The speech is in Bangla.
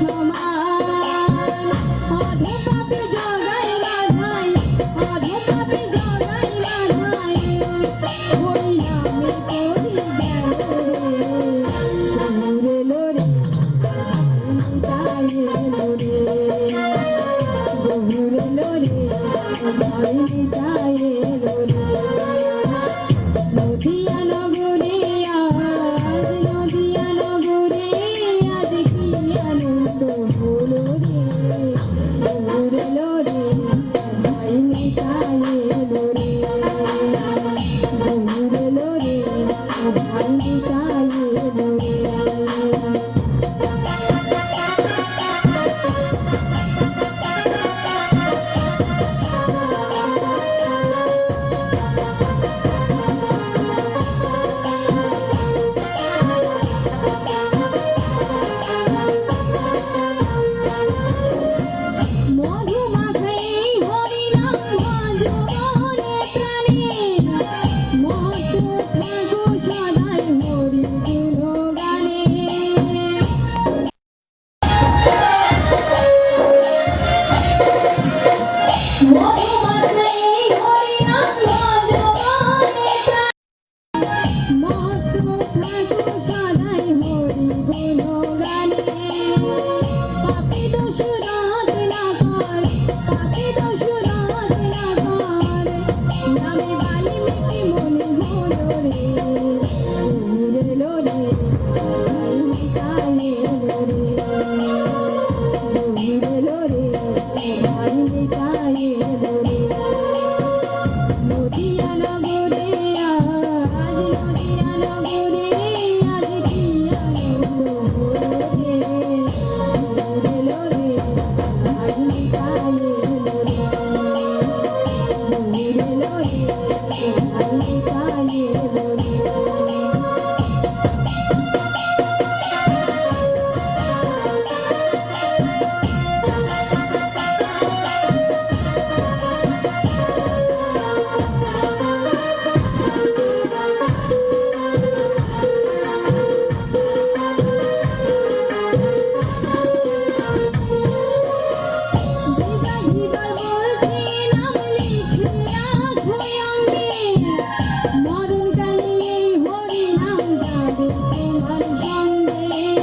I'm gonna Lord, Lord, Lord, ভাঙ্গিকা được em vẫn gian đi